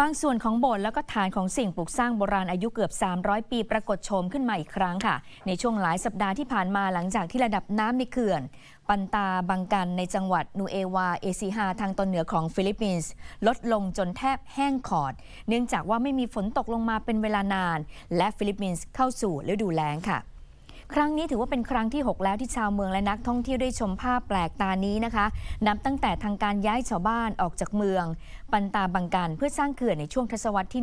บางส่วนของโบสถ์แล้วก็ฐานของสิ่งปลูกสร้างโบราณอายุเกือบ 300 ปีปรากฏโฉมขึ้นมาอีกครั้งค่ะ ในช่วงหลายสัปดาห์ที่ผ่านมาหลังจากที่ระดับน้ำในเขื่อน ปันตาบังกันในจังหวัดนูเอวา เอซิฮาทางตอนเหนือของฟิลิปปินส์ลดลงจนแทบแห้งขอด เนื่องจากว่าไม่มีฝนตกลงมาเป็นเวลานาน และฟิลิปปินส์เข้าสู่ฤดูแล้งค่ะ ครั้งนี้ถือว่าเป็นครั้งที่ 6 แล้วที่ชาวเมืองและนักท่องเที่ยวได้ชมภาพแปลกตานี้นะคะ นับตั้งแต่ทางการย้ายชาวบ้านออกจากเมือง ปันตาบังการเพื่อสร้างเขื่อนในช่วงทศวรรษที่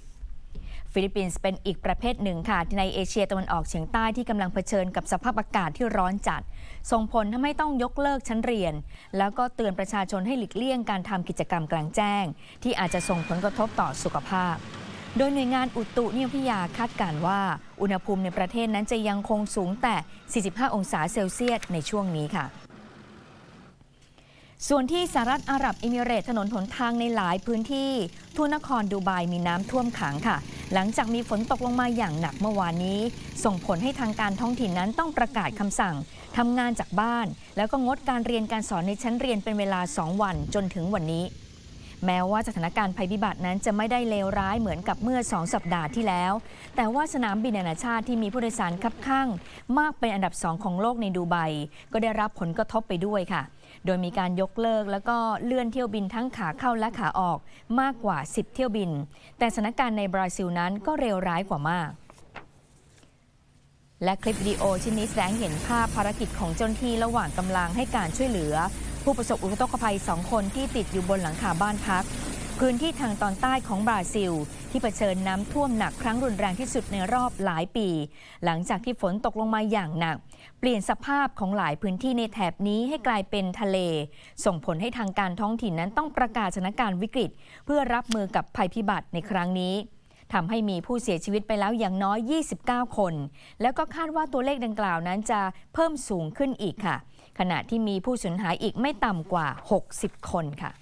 1970ฟิลิปปินส์เป็นอีกประเภทหนึ่งค่ะในเอเชียตะวันออกเฉียงใต้ที่กำลังเผชิญกับสภาพอากาศที่ร้อนจัด ส่งผลทำให้ต้องยกเลิกชั้นเรียน แล้วก็เตือนประชาชนให้หลีกเลี่ยงการทำกิจกรรมกลางแจ้ง ที่อาจจะส่งผลกระทบต่อสุขภาพ โดยหน่วยงานอุตุนิยมวิทยาคาดการณ์ว่า อุณหภูมิในประเทศนั้นจะยังคงสูงแต่ 45 องศาเซลเซียสในช่วงนี้ค่ะ ส่วนที่สหรัฐอาหรับเอมิเรตถนนหนทางในหลายพื้นที่ทั่วนครดูไบมีน้ำท่วมขังค่ะ หลังจากมีฝนตกลงมาอย่างหนักเมื่อวานนี้ ส่งผลให้ทางการท้องถิ่นนั้นต้องประกาศคำสั่งทำงานจากบ้าน แล้วก็งดการเรียนการสอนในชั้นเรียนเป็นเวลา 2 วันจนถึงวันนี้ แม้ว่าสถานการณ์ภัยพิบัตินั้นจะไม่ได้เลวร้ายเหมือนกับเมื่อ 2 สัปดาห์ที่แล้ว แต่ว่าสนามบินนานาชาติที่มีผู้โดยสารคับข้าง มากเป็นอันดับ 2 ของโลกในดูไบก็ได้รับผลกระทบไปด้วยค่ะ โดยมีการยกเลิกแล้วก็เลื่อนเที่ยวบินทั้งขาเข้าและขาออกมากกว่า 10 เที่ยวบิน แต่สถานการณ์ในบราซิลนั้นก็เลวร้ายกว่ามากและคลิปวิดีโอชิ้นนี้แสดงเห็นภาพภารกิจของเจ้าหน้าที่ระหว่างกำลังให้การช่วยเหลือ ผู้ประสบอุทกภัยสองคนที่ติดอยู่บนหลังคาบ้านพัก พื้นที่ทางตอนใต้ของบราซิล ที่เผชิญน้ำท่วมหนักครั้งรุนแรงที่สุดในรอบหลายปี หลังจากที่ฝนตกลงมาอย่างหนัก เปลี่ยนสภาพของหลายพื้นที่ในแถบนี้ให้กลายเป็นทะเล ส่งผลให้ทางการท้องถิ่นนั้นต้องประกาศสถานการณ์วิกฤต เพื่อรับมือกับภัยพิบัติในครั้งนี้ทำให้มีผู้เสียชีวิตไปแล้วอย่างน้อย 29 คน แล้วก็คาดว่าตัวเลขดังกล่าวนั้นจะเพิ่มสูงขึ้นอีกค่ะ ขณะที่มีผู้สูญหายอีกไม่ต่ำกว่า 60 คนค่ะ